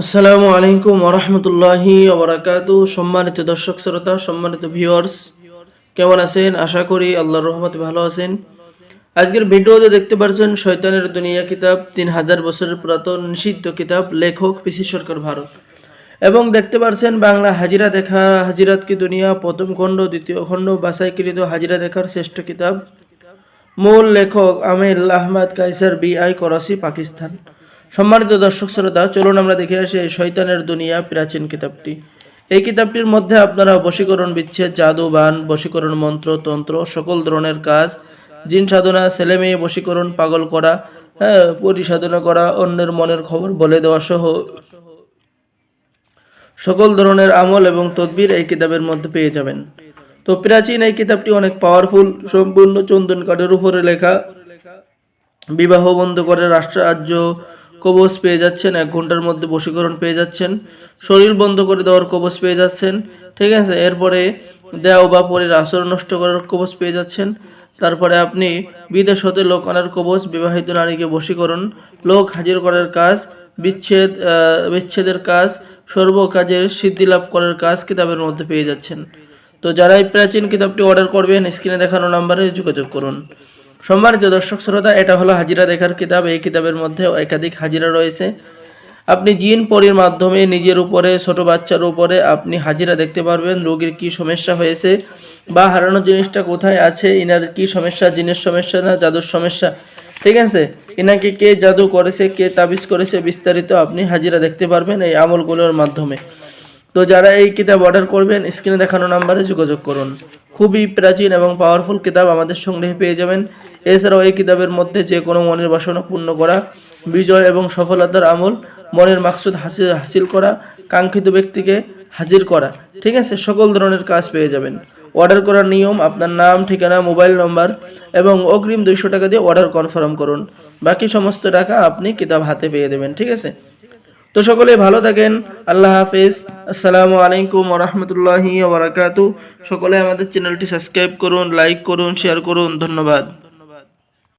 আসসালামু আলাইকুম ওরহমতুল্লাহি ওবরাকাতু। সম্মানিত দর্শক শ্রোতা, সম্মানিত ভিউয়ার্স কেমন আছেন? আশা করি আল্লাহর রহমতে ভালো আছেন। আজকের ভিডিওতে দেখতে পাচ্ছেন শয়তানের দুনিয়া কিতাব, তিন হাজার বছরের পুরাতন নিষিদ্ধ কিতাব, লেখক পিসি সরকার ভারত। এবং দেখতে পাচ্ছেন বাংলা হাজিরা দেখা, হাজিরাত কি দুনিয়া, প্রথম খণ্ড, দ্বিতীয় খণ্ড বাসাইকৃত হাজিরা দেখার শ্রেষ্ঠ কিতাব। মূল লেখক আমির আহমদ কাইসার বি আই করাচি, পাকিস্তান। সম্মানিত দর্শক শ্রোতা, চলুন আমরা দেখে আসি এই শয়তানের দুনিয়া প্রাচীন কিতাবটি। এই কিতাবটির মধ্যে আপনারা বশীকরণ বিচ্ছেদ জাদু বান বশীকরণ মন্ত্র, তন্ত্র, সকল ধরনের কাজ, জিন সাধনা, ছেলে মেয়ে বশীকরণ, পাগল করা হ্যাঁ পরিসাধনা করা, অন্যের মনের খবর বলে দেওয়া সহ সকল ধরনের আমল এবং তদবির এই কিতাবের মধ্যে পেয়ে যাবেন। তো প্রাচীন এই কিতাবটি অনেক পাওয়ারফুল সম্পূর্ণ চন্দন কাঠের উপরে লেখা, বিবাহ বন্ধ করে রাষ্ট্রাজ্য কবচ পেয়ে যাচ্ছেন, এক ঘণ্টার মধ্যে বশীকরণ পেয়ে যাচ্ছেন, শরীর বন্ধ করে দেওয়ার কবচ পেয়ে যাচ্ছেন, ঠিক আছে? এরপরে দেও বা পরের আচরণ নষ্ট করার কবচ পেয়ে যাচ্ছেন। তারপরে আপনি বিদেশ হতে লোক আনার কবচ বিবাহিত নারীকে বশীকরণ, লোক হাজির করার কাজ, বিচ্ছেদ বিচ্ছেদের কাজ, সর্ব কাজের সিদ্ধি লাভ করার কাজ কিতাবের মধ্যে পেয়ে যাচ্ছেন। তো যারা এই প্রাচীন কিতাবটি অর্ডার করবেন স্ক্রিনে দেখানো নাম্বারে যোগাযোগ করুন। সম্মানিত দর্শক শ্রোতা, এটা হলো হাজিরা দেখার কিতাব। এই কিতাবের মধ্যে একাধিক হাজিরা রয়েছে। আপনি জিন পরির মাধ্যমে নিজের উপরে, ছোট বাচ্চার উপরে আপনি হাজিরা দেখতে পারবেন, রোগীর কি সমস্যা হয়েছে বা হারানো জিনিসটা কোথায় আছে, ইনার কি সমস্যা, জিনের সমস্যা না জাদুর সমস্যা। ঠিক আছে? ইনাকে কে জাদু করেছে, কে তাবিজ করেছে, বিস্তারিত আপনি হাজিরা দেখতে পারবেন এই আমলগুলোর মাধ্যমে। তো যারা এই কিতাব অর্ডার করবেন, স্ক্রিনে দেখানো নাম্বারে যোগাযোগ করুন। খুবই প্রাচীন এবং পাওয়ারফুল কিতাব আমাদের সংগ্রহে পেয়ে যাবেন। এছাড়াও এই কিতাবের মধ্যে যে কোনো মনের বাসনা পূর্ণ করা, বিজয় এবং সফলতার আমল, মনের মাকসুদ হাসিল হাসিল করা, কাঙ্ক্ষিত ব্যক্তিকে হাজির করা, ঠিক আছে? সকল ধরনের কাজ পেয়ে যাবেন। অর্ডার করার নিয়ম, আপনার নাম, ঠিকানা মোবাইল নম্বর এবং অগ্রিম দুইশো টাকা দিয়ে অর্ডার কনফার্ম করুন। বাকি সমস্ত টাকা আপনি কিতাব হাতে পেয়ে দেবেন, ঠিক আছে? তো সকলে ভালো থাকেন, আল্লাহ হাফিজ। আসসালামু আলাইকুম ওরহমতুল্লাহি ওবরাকাতু। সকলে আমাদের চ্যানেলটি সাবস্ক্রাইব করুন, লাইক করুন, শেয়ার করুন। ধন্যবাদ।